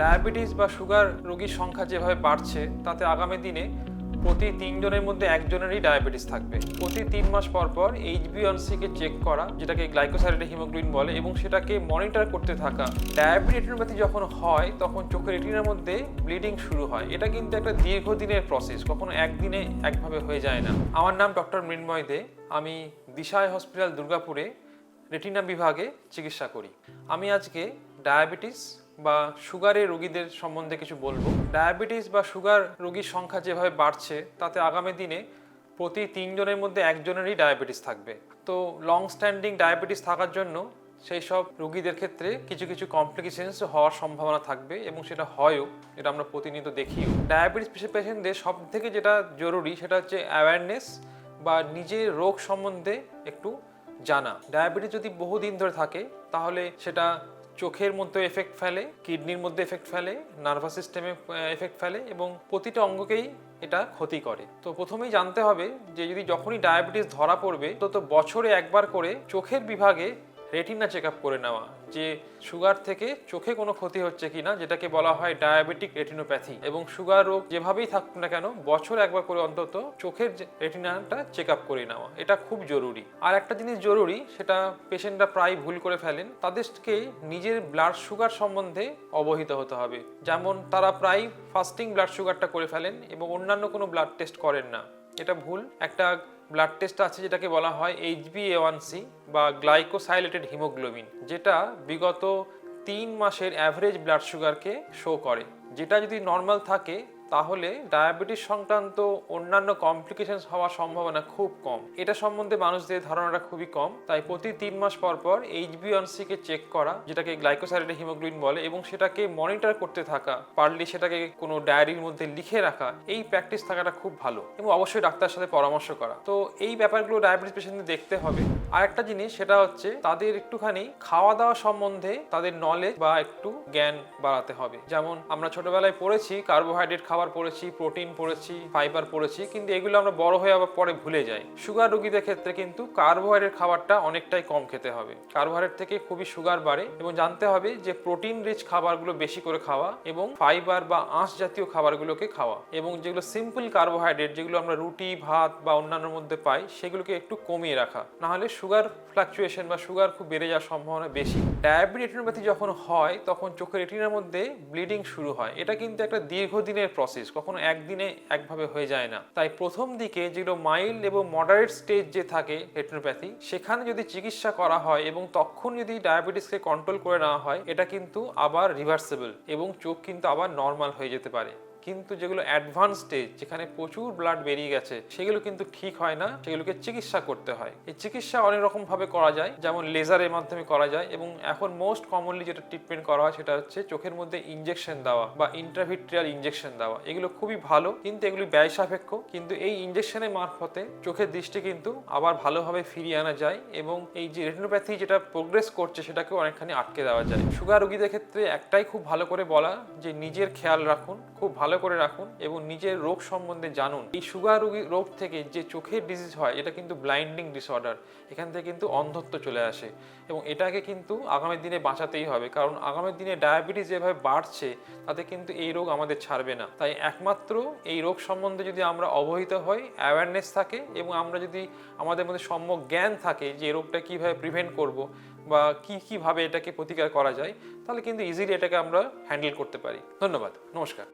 Diabetes বা sugar রোগীর সংখ্যা যেভাবে বাড়ছে, তাতে আগামী দিনে প্রতি তিনজনের মধ্যে একজনেরই ডায়াবেটিস থাকবে। প্রতি তিন মাস পর পর এইচবিওয়ানসিকে চেক করা, যেটাকে গ্লাইকোসাইডের হিমোগ্লোবিন বলে, এবং সেটাকে মনিটর করতে থাকা। ডায়াবেটিস যখন হয়, তখন চোখের রেটিনার মধ্যে ব্লিডিং শুরু হয়। এটা কিন্তু একটা দীর্ঘদিনের প্রসেস, কখনো একদিনে একভাবে হয়ে যায় না। আমার নাম ডক্টর মৃন্ময় দে। আমি দিশায় হসপিটাল দুর্গাপুরে রেটিনা বিভাগে চিকিৎসা করি। আমি আজকে ডায়াবেটিস বা সুগারের রোগীদের সম্বন্ধে কিছু বলব। ডায়াবেটিস বা সুগার রোগীর সংখ্যা যেভাবে বাড়ছে, তাতে আগামী দিনে প্রতি তিনজনের মধ্যে একজনেরই ডায়াবেটিস থাকবে। তো লং স্ট্যান্ডিং ডায়াবেটিস থাকার জন্য সেই সব রোগীদের ক্ষেত্রে কিছু কিছু কমপ্লিকেশনস হওয়ার সম্ভাবনা থাকবে এবং সেটা হয়ও, এটা আমরা প্রতিনিয়ত দেখিও। ডায়াবেটিস পেশেন্টদের সব থেকে যেটা জরুরি সেটা হচ্ছে অ্যাওয়ারনেস বা নিজের রোগ সম্বন্ধে একটু জানা। ডায়াবেটিস যদি বহুদিন ধরে থাকে, তাহলে সেটা চোখের মধ্যে এফেক্ট ফেলে কিডনির মধ্যে এফেক্ট ফেলে নার্ভাস সিস্টেমে এফেক্ট ফেলে এবং প্রতিটা অঙ্গকেই এটা ক্ষতি করে। তো প্রথমেই জানতে হবে যে যদি যখনই ডায়াবেটিস ধরা পড়বে, তো তো বছরে একবার করে চোখের বিভাগে রেটিনা চেক করে নেওয়া, যে সুগার থেকে চোখে কোনো ক্ষতি হচ্ছে কি না যেটাকে বলা হয় ডায়াবেটিক রেটিনোপ্যাথি এবং সুগার রোগ যেভাবেই থাকুক না কেন, বছর একবার করে অন্তত চোখের রেটিনাটা চেক আপ করে নেওয়া, এটা খুব জরুরি। আর একটা জিনিস জরুরি, সেটা পেশেন্টরা প্রায় ভুল করে ফেলেন, তাদেরকে নিজের ব্লাড সুগার সম্বন্ধে অবহিত হতে হবে। যেমন তারা প্রায় ফাস্টিং ব্লাড সুগারটা করে ফেলেন এবং অন্যান্য কোনো ব্লাড টেস্ট করেন না। এটা ভুল। একটা ব্লাড টেস্ট আছে যেটাকে বলা হয় এইচ এইচবি সি বা গ্লাইকোসাইলেটেড হিমোগ্লোবিন যেটা বিগত তিন মাসের অ্যাভারেজ ব্লাড সুগারকে শো করে, যেটা যদি নর্মাল থাকে তাহলে ডায়াবেটিস সংক্রান্ত অন্যান্য কমপ্লিকেশনস হওয়ার সম্ভাবনা খুব কম। এটা সম্বন্ধে মানুষদের ধারণাটা খুবই কম। তাই প্রতি তিন মাস পর পর এইচবিওয়ানসি কে চেক করা, যেটাকে গ্লাইকোসাইডের হিমোগ্লোবিন বলে, এবং সেটাকে মনিটর করতে থাকা, পারলে সেটাকে কোনো ডায়েরির মধ্যে লিখে রাখা, এই প্র্যাকটিস থাকাটা খুব ভালো। এবং অবশ্যই ডাক্তারের সাথে পরামর্শ করা। তো এই ব্যাপারগুলো ডায়াবেটিস পেশেন্টদের দেখতে হবে। আর একটা জিনিস সেটা হচ্ছে তাদের একটুখানি খাওয়া দাওয়া সম্বন্ধে তাদের নলেজ বা একটু জ্ঞান বাড়াতে হবে। যেমন আমরা ছোটবেলায় পড়েছি কার্বোহাইড্রেট খাবার পড়েছি প্রোটিন পড়েছি ফাইবার পড়েছি, কিন্তু এগুলো আমরা বড় হয়ে আবার পরে ভুলে যাই। সুগার রোগীদের ক্ষেত্রে কিন্তু কার্বোহাইড্রেট খাবারটা অনেকটাই কম খেতে হবে। কার্বোহাইড্রেট থেকে খুবই সুগার বাড়ে এবং জানতে হবে যে প্রোটিন রিচ খাবারগুলো বেশি করে খাওয়া এবং ফাইবার বা আঁশ জাতীয় খাবারগুলোকে খাওয়া এবং যেগুলো সিম্পল কার্বোহাইড্রেট যেগুলো আমরা রুটি, ভাত বা অন্যান্য মধ্যে পাই, সেগুলোকে একটু কমিয়ে রাখা। না হলে সুগার ফ্লাকচুয়েশন বা সুগার খুব বেড়ে যাওয়ার সম্ভাবনা বেশি। ডায়াবেটিস রেটিনোপ্যাথি যখন হয়, তখন চোখের রেটিনার মধ্যে ব্লিডিং শুরু হয়। এটা কিন্তু একটা দীর্ঘদিনের প্রসেস কখনো একদিনে একভাবে হয়ে যায় না। তাই প্রথম দিকে যেগুলো মাইল্ড এবং মডারেট স্টেজ যে থাকে রেটিনোপ্যাথি সেখানে যদি চিকিৎসা করা হয় এবং তখন যদি ডায়াবেটিসকে কন্ট্রোল করে নেওয়া হয়, এটা কিন্তু আবার রিভার্সেবল এবং চোখ কিন্তু আবার নর্মাল হয়ে যেতে পারে। কিন্তু যেগুলো অ্যাডভান্স স্টেজ যেখানে প্রচুর ব্লাড বেরিয়ে গেছে, সেগুলো কিন্তু ঠিক হয় না, সেগুলোকে চিকিৎসা করতে হয়। এই চিকিৎসা অনেক রকম ভাবে করা যায়, যেমন লেজারের মাধ্যমে করা যায় এবং এখন মোস্ট কমনলি যেটা ট্রিটমেন্ট করা হয় সেটা হচ্ছে চোখের মধ্যে ইনজেকশন দেওয়া বা ইন্ট্রাভিট্রিয়াল ইনজেকশন দেওয়া। এগুলো খুবই ভালো, কিন্তু এগুলি ব্যয় সাপেক্ষ কিন্তু এই ইনজেকশনের মারফতে চোখের দৃষ্টি কিন্তু আবার ভালোভাবে ফিরিয়ে আনা যায় এবং এই যে রেটিনোপ্যাথি যেটা প্রোগ্রেস করছে সেটাকেও অনেকখানি আটকে দেওয়া যায়। সুগার রোগীদের ক্ষেত্রে একটাই খুব ভালো করে বলা যে নিজের খেয়াল রাখুন, খুব ভালো করে রাখুন এবং নিজের রোগ সম্বন্ধে জানুন। এই সুগার রোগী, রোগ থেকে যে চোখের ডিজিজ হয়, এটা কিন্তু ব্লাইন্ডিং ডিসঅর্ডার এখান থেকে কিন্তু অন্ধত্ব চলে আসে। এবং এটাকে কিন্তু আগামী দিনে বাঁচাতেই হবে। কারণ আগামী দিনে ডায়াবেটিস যেভাবে বাড়ছে, তাতে কিন্তু এই রোগ আমাদের ছাড়বে না। তাই একমাত্র এই রোগ সম্বন্ধে যদি আমরা অবহিত হই অ্যাওয়ারনেস থাকে এবং আমরা যদি আমাদের মধ্যে সম্যক জ্ঞান থাকে যে এই রোগটা কীভাবে প্রিভেন্ট করব বা কী, কীভাবে এটাকে প্রতিকার করা যায়, তাহলে কিন্তু ইজিলি এটাকে আমরা হ্যান্ডেল করতে পারি। ধন্যবাদ। নমস্কার।